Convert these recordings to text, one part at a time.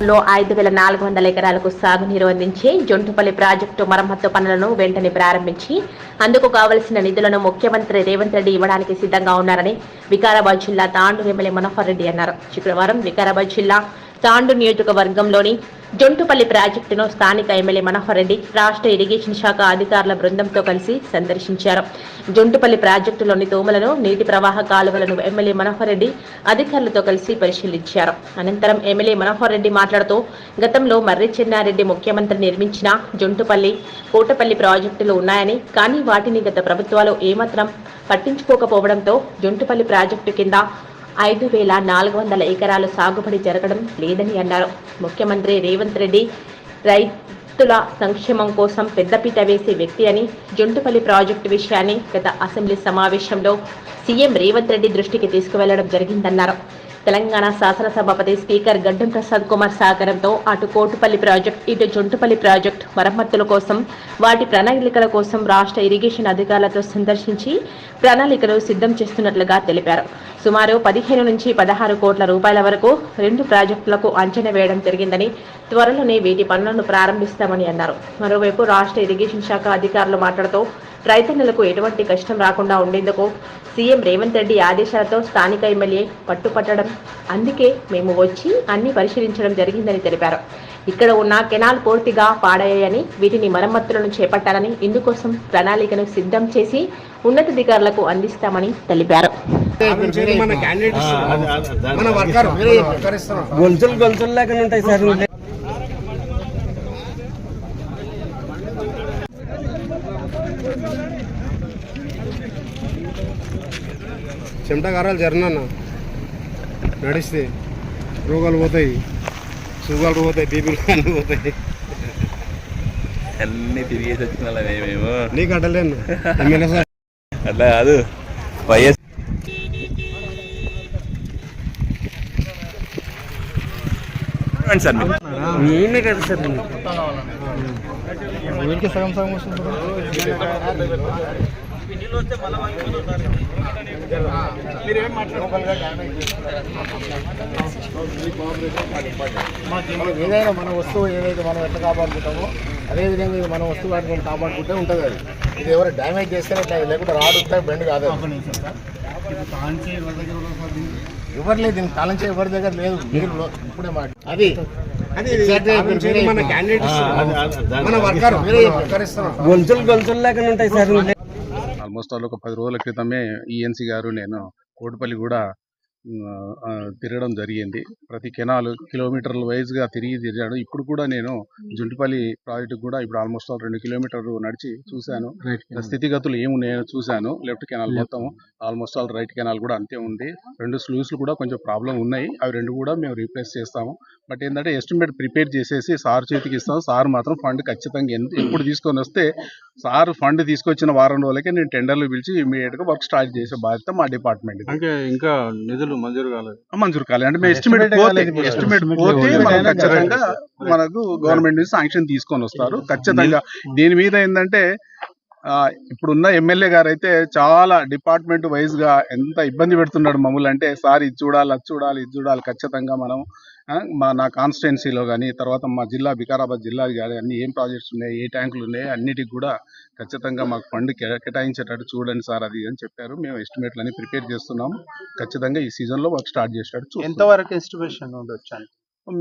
లో ఐదు వేల నాలుగు వందల ఎకరాలకు సాగునీరు అందించే జొంటుపల్లి ప్రాజెక్టు మరమ్మత్తు పనులను వెంటనే ప్రారంభించి అందుకు కావలసిన నిధులను ముఖ్యమంత్రి రేవంత్ రెడ్డి ఇవ్వడానికి సిద్ధంగా ఉన్నారని వికారాబాద్ జిల్లా తాండూరు ఎమ్మెల్యే మనోహర్ రెడ్డి అన్నారు. శుక్రవారం వికారాబాద్ జిల్లా తాండు నియోజకవర్గంలోని జొంటుపల్లి ప్రాజెక్టును స్థానిక ఎమ్మెల్యే మనోహర్ రెడ్డి రాష్ట్ర ఇరిగేషన్ శాఖ అధికారుల బృందంతో కలిసి సందర్శించారు. జొంటుపల్లి ప్రాజెక్టులోని తోమలను నీటి ప్రవాహ కాలువలను ఎమ్మెల్యే మనోహర్ రెడ్డి అధికారులతో కలిసి పరిశీలించారు. అనంతరం ఎమ్మెల్యే మనోహర్ రెడ్డి మాట్లాడుతూ గతంలో మర్రి చెన్నారెడ్డి ముఖ్యమంత్రి నిర్మించిన జొంటుపల్లి కోటపల్లి ప్రాజెక్టులు ఉన్నాయని కానీ వాటిని గత ప్రభుత్వాలు ఏమాత్రం పట్టించుకోకపోవడంతో జొంటుపల్లి ప్రాజెక్టు కింద ఐదు వేల నాలుగు వందల ఎకరాలు సాగుబడి జరగడం లేదని అన్నారు. ముఖ్యమంత్రి రేవంత్ రెడ్డి రైతుల సంక్షేమం కోసం పెద్దపీట వేసే వ్యక్తి అని జొంటుపల్లి ప్రాజెక్టు విషయాన్ని గత అసెంబ్లీ సమావేశంలో సీఎం రేవంత్ రెడ్డి దృష్టికి తీసుకువెళ్ళడం జరిగిందన్నారు. తెలంగాణ శాసనసభాపతి స్పీకర్ గడ్డం ప్రసాద్ కుమార్ సహకారంతో అటు కోటుపల్లి ప్రాజెక్ట్ ఇటు జొంటుపల్లి ప్రాజెక్ట్ మరమ్మతుల కోసం వాటి ప్రణాళికల కోసం రాష్ట్ర ఇరిగేషన్ అధికారులతో సందర్శించి ప్రణాళికలు సిద్ధం చేస్తున్నట్లుగా తెలిపారు. సుమారు పదిహేను నుంచి పదహారు కోట్ల రూపాయల వరకు రెండు ప్రాజెక్టులకు అంచనా వేయడం జరిగిందని త్వరలోనే వీటి పనులను ప్రారంభిస్తామని అన్నారు. మరోవైపు రాష్ట్ర ఇరిగేషన్ శాఖ అధికారులు మాట్లాడుతూ రైతన్నలకు ఎటువంటి కష్టం రాకుండా ఉండేందుకు సీఎం రేవంత్ రెడ్డి ఆదేశాలతో స్థానిక ఎమ్మెల్యే పట్టుపట్టడం. అందుకే మేము వచ్చి అన్ని పరిశీలించడం జరిగిందని తెలిపారు. ఇక్కడ ఉన్న కెనాల్ పూర్తిగా పాడయ్యాయని వీటిని మరమ్మతులను చేపట్టాలని ఇందుకోసం ప్రణాళికను సిద్ధం చేసి ఉన్నతాధికారులకు అందిస్తామని తెలిపారు. లేకుండా ఉంటాయి సార్. చెమటగారాలు జరనన్న నడిస్తే. రోగాలు పోతాయి. సుగాలు పోతాయి బీపీలు అన్నీ పోతాయి. అన్ని తిరిగేసి వచ్చిన వాళ్ళమే మేము. నీకు అడ్డలేను ఎమ్మెల్యే సార్. అట్లా కాదు. వైఎస్ సార్ మీరు. మేమే కదా సార్. సగం సగం వస్తుంది. మనం ఏదైనా మన వస్తువు ఏదైతే మనం ఎట్లా కాపాడుకుంటామో అదేవిధంగా మన వస్తువు వాటిని మనం కాపాడుకుంటే ఉంటుంది అది. ఇది ఎవరు డ్యామేజ్ చేస్తేనే లేకుంటే రాడు బెండ్ కాదు. ఎవరు లేదు దీనికి తాళం చేయ ఎవరి దగ్గర లేదు. మీరు ఇప్పుడే మాట అది. మన క్యాండిడేట్స్ మన వర్కర్ మీరే వర్కర్ ఇస్తున్నారు గొలుసులు గొలుసులు లేకుండా ఉంటాయి సార్. ఆల్మోస్ట్ ఆల్ ఒక పది రోజుల క్రితమే ఈఎన్సీ గారు నేను కోటిపల్లి కూడా తిరగడం జరిగింది. ప్రతి కెనాల్ కిలోమీటర్ల వైజ్గా తిరిగి తిరిగాడు ఇప్పుడు కూడా నేను జుంటిపల్లి ప్రాజెక్టు కూడా ఇప్పుడు ఆల్మోస్ట్ ఆల్ రెండు కిలోమీటర్లు నడిచి చూశాను. స్థితిగతులు ఏమున్నాయో చూశాను. లెఫ్ట్ కెనాల్ మొత్తం ఆల్మోస్ట్ ఆల్ రైట్ కెనాల్ కూడా అంతే ఉంది. రెండు స్లూస్లు కూడా కొంచెం ప్రాబ్లం ఉన్నాయి. అవి రెండు కూడా మేము రీప్లేస్ చేస్తాము. బట్ ఏంటంటే ఎస్టిమేట్ ప్రిపేర్ చేసేసి సార్ చేతికి ఇస్తాం. సార్ మాత్రం ఫండ్ ఖచ్చితంగా ఎంత ఎప్పుడు తీసుకొని వస్తే సార్ ఫండ్ తీసుకొచ్చిన వారం రోజులకే నేను టెండర్లు పిలిచి ఇమీడియట్గా వర్క్ స్టార్ట్ చేసే బాధ్యత మా డిపార్ట్మెంట్ అంటే ఇంకా నిధులు మంజూరు కాలేదు. మంజూరు కాలేదు. అంటే మేము ఎస్టిమేట్ పోతే ఎస్టిమేట్ పోతే మనం ఖచ్చితంగా మనకు గవర్నమెంట్ నుంచి శాంక్షన్ తీసుకొని వస్తారు. ఖచ్చితంగా. దీని మీద ఏంటంటే ఆ, ఇప్పుడున్న ఎమ్మెల్యే గారు అయితే చాలా డిపార్ట్మెంట్ వైజ్గా ఎంత ఇబ్బంది పెడుతున్నాడు మమ్మల్ని అంటే సార్ ఇది చూడాలి అది చూడాలి ఇది చూడాలి ఖచ్చితంగా మనం మా నా కాన్స్టిట్యున్సీలో కానీ తర్వాత మా జిల్లా వికారాబాద్ జిల్లా కానీ ఏం ప్రాజెక్ట్స్ ఉన్నాయి ఏ ట్యాంకులు ఉన్నాయి అన్నిటికి కూడా ఖచ్చితంగా మాకు ఫండ్ కేటాయించేటట్టు చూడండి సార్ అది అని చెప్పారు. మేము ఎస్టిమేట్లు అన్ని ప్రిపేర్ చేస్తున్నాము. ఖచ్చితంగా ఈ సీజన్లో వర్క్ స్టార్ట్ చేసేటట్టు ఎంతవరకు ఎస్టిమేషన్ ఉండొచ్చు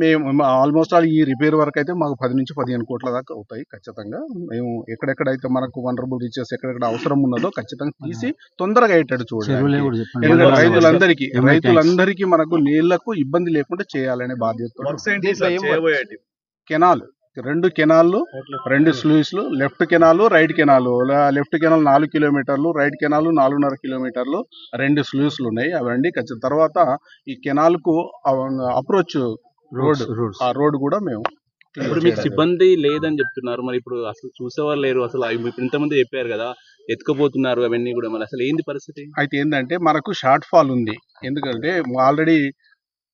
మేము ఆల్మోస్ట్ ఆల్ ఈ రిపేర్ వర్క్ అయితే మాకు పది నుంచి పదిహేను కోట్ల దాకా అవుతాయి ఖచ్చితంగా. మేము ఎక్కడెక్కడైతే మనకు వనరబుల్ రీచెస్ ఎక్కడెక్కడ అవసరం ఉన్నదో ఖచ్చితంగా తీసి తొందరగా అయ్యేటట్టు చూడాలి. ఎందుకంటే రైతులందరికీ రైతులందరికీ మనకు నీళ్ళకు ఇబ్బంది లేకుండా చేయాలనే బాధ్యత కెనాల్ రెండు కెనాల్లు రెండు స్లూయిస్లు left canal right canal. Left canal నాలుగు కిలోమీటర్లు రైట్ కెనాల్ నాలుగున్నర కిలోమీటర్లు రెండు స్లూయిస్లు ఉన్నాయి. అవన్నీ ఖచ్చితంగా తర్వాత ఈ కెనాల్కు అప్రోచ్ రోడ్ ఆ రోడ్ కూడా మేము ఇప్పుడు మీకు సిబ్బంది లేదని చెప్తున్నారు. మరి ఇప్పుడు అసలు చూసేవారు లేరు. అసలు ఇప్పుడు ఇంతమంది చెప్పారు కదా ఎత్తుకుపోతున్నారు అవన్నీ కూడా. మరి అసలు ఏంది పరిస్థితి? అయితే ఏంటంటే మనకు షార్ట్ ఫాల్ ఉంది. ఎందుకంటే ఆల్రెడీ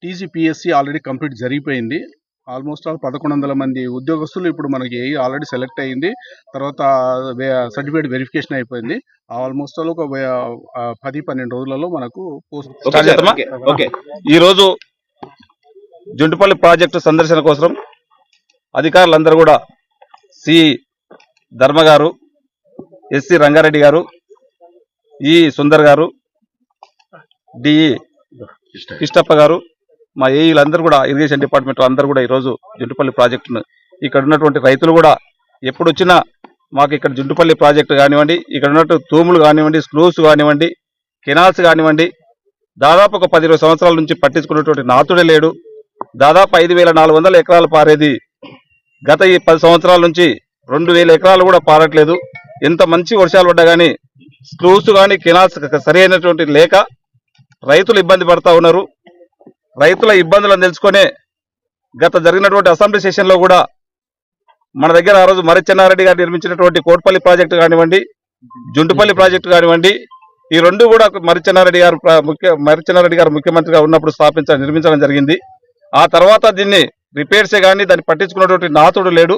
టీజీపీఎస్సీ ఆల్రెడీ కంప్లీట్ జరిగిపోయింది. ఆల్మోస్ట్ ఆల్ పదకొండు వందల మంది ఉద్యోగస్తులు ఇప్పుడు మనకి ఆల్రెడీ సెలెక్ట్ అయింది. తర్వాత సర్టిఫికేట్ వెరిఫికేషన్ అయిపోయింది. ఆల్మోస్ట్ ఆల్ ఒక పది పన్నెండు రోజులలో మనకు పోస్ట్ ఓకే. ఈ రోజు జుంటుపల్లి ప్రాజెక్టు సందర్శన కోసం అధికారులందరూ కూడా సి ధర్మ గారు ఎస్సి రంగారెడ్డి గారు ఈ సుందర్ గారు డిఈ కిష్టప్ప గారు మా ఏఈలందరూ కూడా ఇరిగేషన్ డిపార్ట్మెంట్ అందరూ కూడా ఈరోజు జుంటుపల్లి ప్రాజెక్టును ఇక్కడ ఉన్నటువంటి రైతులు కూడా ఎప్పుడు వచ్చినా మాకు ఇక్కడ జుంటుపల్లి ప్రాజెక్టు కానివ్వండి ఇక్కడ ఉన్నట్టు తూములు కానివ్వండి స్లూస్ కానివ్వండి కెనాల్స్ కానివ్వండి దాదాపు ఒక పది ఇరవై సంవత్సరాల నుంచి పట్టించుకున్నటువంటి నాతుడే లేడు. దాదాపు ఐదు వేల నాలుగు వందల ఎకరాలు పారేది. గత ఈ పది సంవత్సరాల నుంచి రెండు వేల ఎకరాలు కూడా పారట్లేదు. ఎంత మంచి వర్షాలు పడ్డా కానీ స్లూస్ కానీ కెనాల్స్ సరైనటువంటి లేక రైతులు ఇబ్బంది పడతా ఉన్నారు. రైతుల ఇబ్బందులను తెలుసుకునే గత జరిగినటువంటి అసెంబ్లీ సెషన్లో కూడా మన దగ్గర ఆ రోజు మరిచెన్నారెడ్డి గారు నిర్మించినటువంటి కోట్పల్లి ప్రాజెక్టు కానివ్వండి జుంటుపల్లి ప్రాజెక్టు కానివ్వండి ఈ రెండు కూడా మరిచెన్నారెడ్డి గారు ముఖ్య మరిచెన్నారెడ్డి గారు ముఖ్యమంత్రిగా ఉన్నప్పుడు స్థాపించడం నిర్మించడం జరిగింది. ఆ తర్వాత దీన్ని రిపేర్సే కానీ దాన్ని పట్టించుకున్నటువంటి నాతుడు లేడు.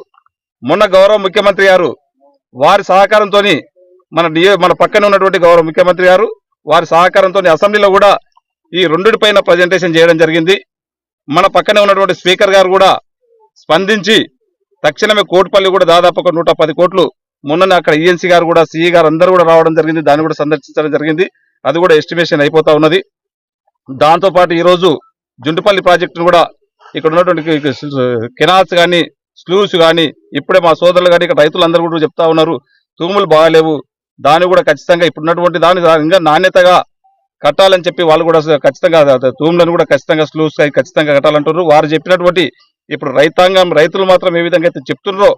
మొన్న గౌరవ ముఖ్యమంత్రి గారు వారి సహకారంతో మన మన పక్కన ఉన్నటువంటి గౌరవ ముఖ్యమంత్రి గారు వారి సహకారంతో అసెంబ్లీలో కూడా ఈ రెండిటి పైన ప్రజెంటేషన్ చేయడం జరిగింది. మన పక్కనే ఉన్నటువంటి స్పీకర్ గారు కూడా స్పందించి తక్షణమే కోటిపల్లి కూడా దాదాపు ఒక నూట పది కోట్లు మొన్ననే అక్కడ ఈఎన్సీ గారు కూడా సిఈ గారు అందరూ కూడా రావడం జరిగింది. దాన్ని కూడా సందర్శించడం జరిగింది. అది కూడా ఎస్టిమేషన్ అయిపోతా ఉన్నది. దాంతో పాటు జుంటుపల్లి ప్రాజెక్టును కూడా ఇక్కడ ఉన్నటువంటి కెనాల్స్ కానీ స్లూస్ కానీ ఇప్పుడే మా సోదరులు కానీ ఇక్కడ రైతులందరూ కూడా చెప్తా ఉన్నారు తూములు బాగాలేవు. దాన్ని కూడా ఖచ్చితంగా ఇప్పుడున్నటువంటి దాని ఇంకా నాణ్యతగా కట్టాలని చెప్పి వాళ్ళు కూడా ఖచ్చితంగా తూములను కూడా ఖచ్చితంగా స్లూస్ ఖచ్చితంగా కట్టాలంటారు వారు చెప్పినటువంటి ఇప్పుడు రైతాంగం రైతులు మాత్రం ఏ విధంగా అయితే చెప్తున్నారో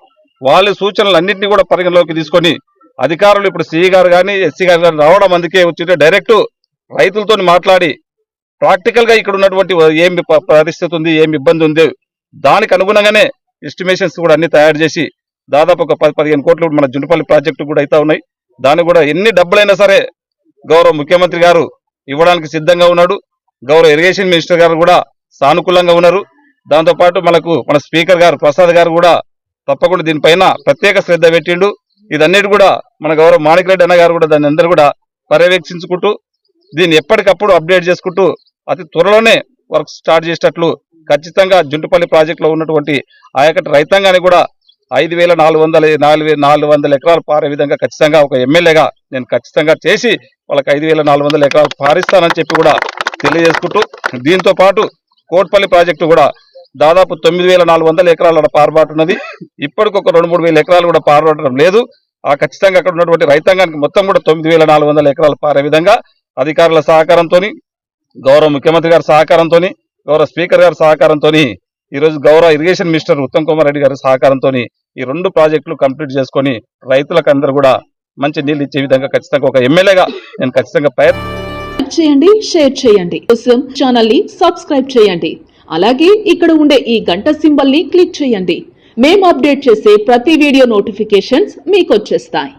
వాళ్ళ సూచనలు అన్నింటినీ కూడా పరిగణలోకి తీసుకొని అధికారులు ఇప్పుడు సిఈ గారు కానీ ఎస్సీ గారు కానీ రావడం అందుకే వచ్చి డైరెక్ట్ రైతులతో మాట్లాడి ప్రాక్టికల్గా ఇక్కడ ఉన్నటువంటి ఏమి పరిస్థితి ఉంది ఏమి ఇబ్బంది ఉంది దానికి అనుగుణంగానే ఎస్టిమేషన్స్ కూడా అన్ని తయారు చేసి దాదాపు ఒక పది పదిహేను కోట్లు మన జుంటుపల్లి ప్రాజెక్టు కూడా అయితే ఉన్నాయి. దానికి కూడా ఎన్ని డబ్బులైనా సరే గౌరవ ముఖ్యమంత్రి గారు ఇవ్వడానికి సిద్ధంగా ఉన్నాడు. గౌరవ ఇరిగేషన్ మినిస్టర్ గారు కూడా సానుకూలంగా ఉన్నారు. దాంతో పాటు మనకు మన స్పీకర్ గారు ప్రసాద్ గారు కూడా తప్పకుండా దీనిపైన ప్రత్యేక శ్రద్ధ పెట్టిండు. ఇదన్నిటి కూడా మన గౌరవ మాణిక్ అన్న గారు కూడా దాన్ని అందరూ కూడా పర్యవేక్షించుకుంటూ దీన్ని ఎప్పటికప్పుడు అప్డేట్ చేసుకుంటూ అతి త్వరలోనే వర్క్ స్టార్ట్ చేసేటట్లు ఖచ్చితంగా జుంటుపల్లి ప్రాజెక్టులో ఉన్నటువంటి ఆ యొక్క రైతాంగాన్ని కూడా ఐదు వేల నాలుగు వందల నాలుగు వేల నాలుగు వందల ఎకరాలు పారే విధంగా ఖచ్చితంగా ఒక ఎమ్మెల్యేగా నేను ఖచ్చితంగా చేసి వాళ్ళకి ఐదు వేల నాలుగు వందల ఎకరాలు పారిస్తానని చెప్పి కూడా తెలియజేసుకుంటూ దీంతో పాటు కోట్పల్లి ప్రాజెక్టు కూడా దాదాపు తొమ్మిది వేల నాలుగు వందల ఎకరాల పారబాటున్నది ఇప్పటికి ఒక రెండు మూడు వేల ఎకరాలు కూడా పారబడటం లేదు. ఆ ఖచ్చితంగా అక్కడ ఉన్నటువంటి రైతాంగానికి మొత్తం కూడా తొమ్మిది వేల నాలుగు వందల ఎకరాలు పారే విధంగా అధికారుల సహకారంతో గౌరవ ముఖ్యమంత్రి గారి సహకారంతో గౌరవ స్పీకర్ గారి సహకారంతో ఈరోజు గౌరవ ఇరిగేషన్ మినిస్టర్ ఉత్తమ్ కుమార్ రెడ్డి గారి సహకారంతో ఈ రెండు ప్రాజెక్టులు కంప్లీట్ చేసుకొని రైతులకు అందరూ కూడా మంచి నీళ్ళు ఇచ్చే విధంగా ఖచ్చితంగా ఒక ఎమ్మెల్యేగా నేను ఖచ్చితంగా ప్రయత్నం చేయండి షేర్ చేయండి. కోసం ఛానల్ని సబ్స్క్రైబ్ చేయండి. అలాగే ఇక్కడ ఉండే ఈ గంట సింబల్ని క్లిక్ చేయండి. మేము అప్డేట్ చేసే ప్రతి వీడియో నోటిఫికేషన్స్ మీకు వచ్చేస్తాయి.